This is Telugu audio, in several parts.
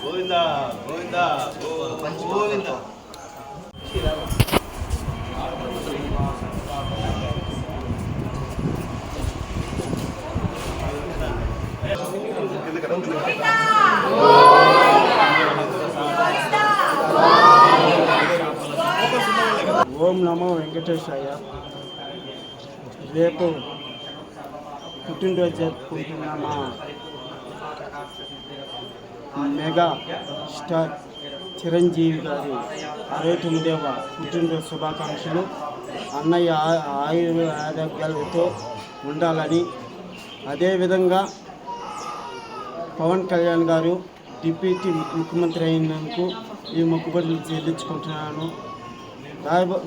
గోవిందా గోవిందా ఓం నమో వెంకటేశాయ. రేపు పుట్టినరోజు జరుపుకుంటున్నామా? మెగా స్టార్ చిరంజీవి గారి అరవై తొమ్మిదవ పుట్టినరోజు శుభాకాంక్షలు. అన్నయ్య ఆ- ఆరోగ్యాలతో ఉండాలని. అదేవిధంగా పవన్ కళ్యాణ్ గారు డిప్యూటీ ముఖ్యమంత్రి అయినందుకు ఈ మొక్కుబడులు చెల్లించుకుంటున్నాను. రాబో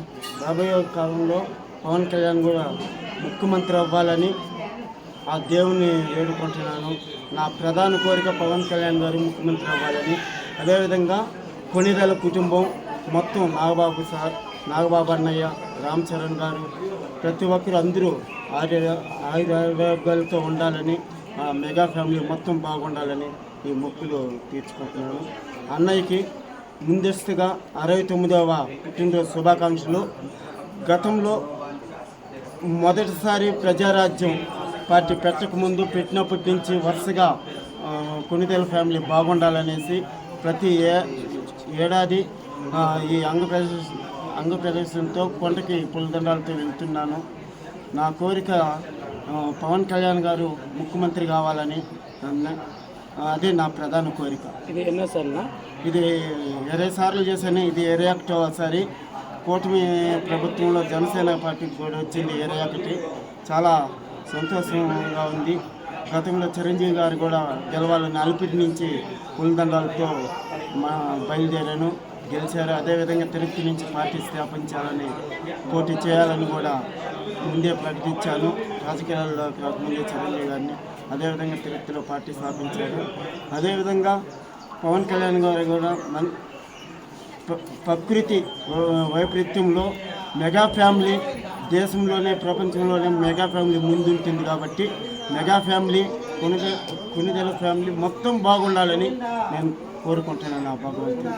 రాబోయే కాలంలో పవన్ కళ్యాణ్ కూడా ముఖ్యమంత్రి అవ్వాలని ఆ దేవుని వేడుకుంటున్నాను. నా ప్రధాన కోరిక పవన్ కళ్యాణ్ గారు ముఖ్యమంత్రి అవ్వాలని. అదేవిధంగా కొనిదల కుటుంబం మొత్తం నాగబాబు సార్ నాగబాబు అన్నయ్య రామ్ చరణ్ గారు ప్రతి ఒక్కరు అందరూ ఆరోగ్య ఆయురారోగ్యాలతో ఉండాలని ఆ మెగా ఫ్యామిలీ మొత్తం బాగుండాలని ఈ మొక్కులు తీర్చుకుంటున్నాను. అన్నయ్యకి ముందస్తుగా అరవై తొమ్మిదవ పుట్టినరోజు శుభాకాంక్షలు. గతంలో మొదటిసారి ప్రజారాజ్యం పార్టీ పెట్టకముందు పెట్టినప్పటి నుంచి వరుసగా ఆ, కొనిదెల ఫ్యామిలీ బాగుండాలనేసి ప్రతి ఏ ఏడాది ఈ అంగప్రదర్శ అంగప్రదర్శనతో కొండకి పులదండాలతో వెళ్తున్నాను. నా కోరిక పవన్ కళ్యాణ్ గారు ముఖ్యమంత్రి కావాలని అన్న- అదే నా ప్రధాన కోరిక. ఇది ఎన్నోసార్లు ఇది ఇరవై సార్లు చేశాను. ఇది ఇరవై ఒకటోసారి కూటమి ప్రభుత్వంలో జనసేన పార్టీకి కూడా వచ్చింది ఇరవై ఒకటి. చాలా సంతోషంగా ఉంది. గతంలో చిరంజీవి గారు కూడా గెలవాలని అలిపిరి నుంచి పులిదండాలతో మా బయలుదేరాను. గెలిచారు. అదేవిధంగా తిరుపతి నుంచి పార్టీ స్థాపించాలని పోటీ చేయాలని కూడా ముందే ప్రకటించాను. రాజకీయాల్లో ముందే చిరంజీవి గారిని అదేవిధంగా తిరుపతిలో పార్టీ స్థాపించారు. అదేవిధంగా పవన్ కళ్యాణ్ గారు కూడా మన ప్రకృతి వైపరీత్యంలో మెగా ఫ్యామిలీ దేశంలోనే ప్రపంచంలోనే మెగా ఫ్యామిలీ ముందుంటుంది కాబట్టి mega family Konidela Konidela family మొత్తం బాగుండాలని నేను కోరుకుంటున్నాను నా భగవంతుడు